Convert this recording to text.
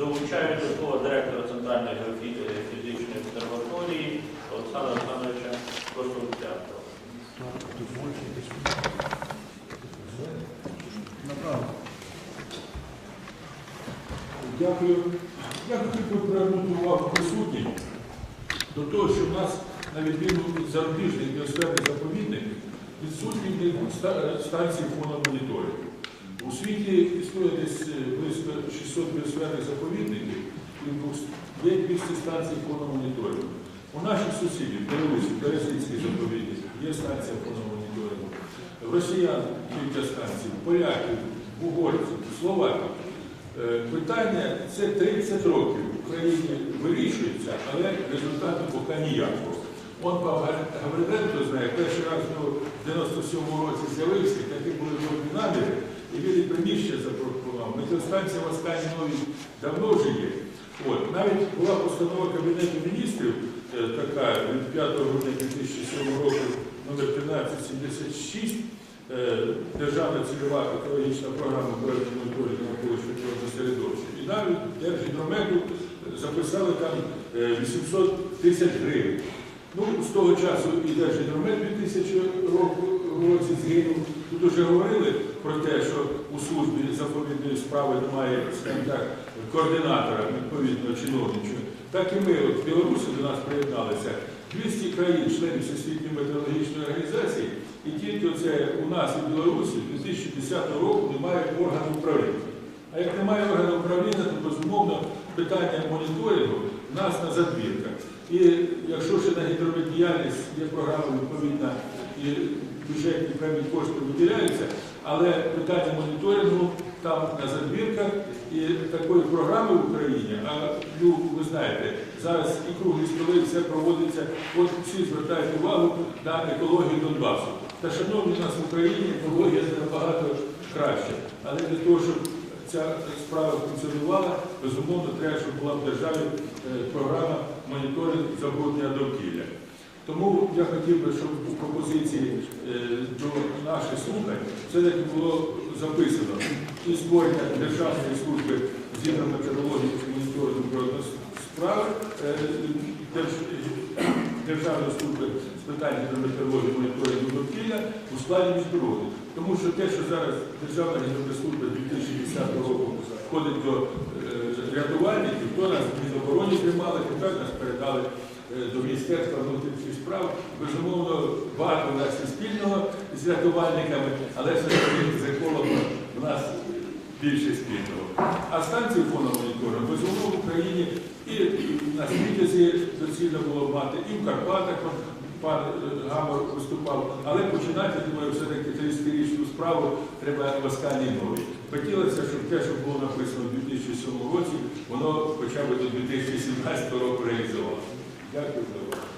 Долучаю до слова директора Центральної геофізичної обсерваторії Олександра Олександровича. Направо. Дякую. Я хотів би привернути увагу присутніх до того, що в нас, на відміну від зарубіжних біосферних заповідників, відсутні ста- станції фономоніторингу. У світі існує десь е, близько 600 біосферних заповідників і є 200 станцій фономоніторингу. У наших сусідів, Білорусі, Березинський заповідник, є станція фономоніторингу. В росіян кілька станцій, поляків, угорців, словаків. Е, Питання це 30 років в Україні вирішується, але результату поки ніякого. Он Павло Гавриденко знає, перший раз в нього 97-му році з'явився, такі були жодні і приміщення запропонував. Метеостанція в Аскані Новій давно вже є. От, навіть була постанова Кабінету міністрів, е, така від 5 грудня 2007 року, номер 1376, е, Державна цільова екологічна програма проведення моніторингу навколишнього природного середовища. І навіть Держгідромету записали там е, 800 тисяч гривень. Ну, з того часу і Держгідромет 2000 року році згинув. Тут вже говорили про те, що у службі заповідної справи немає, так, координатора відповідного чиновничого. Так і ми от в Білорусі до нас приєдналися 200 країн, членів Всесвітньої метеорологічної організації, і тільки оце у нас і в Білорусі 2010 року немає органу управління. А як немає органу управління, то безумовно питання моніторингу нас на задвірках. І якщо ще на гідровидіяльність є програма відповідна бюджетні певні кошти виділяються, але питання моніторингу там на задвірках і такої програми в Україні, а ну, ви знаєте, зараз і круглі столи все проводиться, от всі звертають увагу на екологію Донбасу. Та шановні нас в Україні екологія набагато краще. Але для того, щоб ця справа функціонувала, безумовно, треба, щоб була в державі е, програма моніторинг забруднення довкілля. Тому я хотів би, щоб у пропозиції е, до наших слухань все-таки було записано і створення Державної служби з гідрометеорології і моніторингу природних справ, е, Державної служби з питань гідрометеорології моніторингу довкілля у складі міжнародних. Тому що те, що зараз Державна гідрометеорологія з 2010 року входить до е, рятувальників, то нас в Мінобороні тримали, тепер нас передали до Міністерства внутрішніх справ. Безумовно, багато у нас і спільного з рятувальниками, але все таки з екологом у нас більше спільного. А станції фономоніторингу, безумовно, в Україні і на Світязі доцільно було мати, і в Карпатах пан е, Гамор виступав, але починати, думаю, все-таки 30-річну справу треба в Асканій новій. Хотілося, щоб те, що було написано в 2007 році, воно хоча б до 2017 року реалізувалося. Дякую за увагу.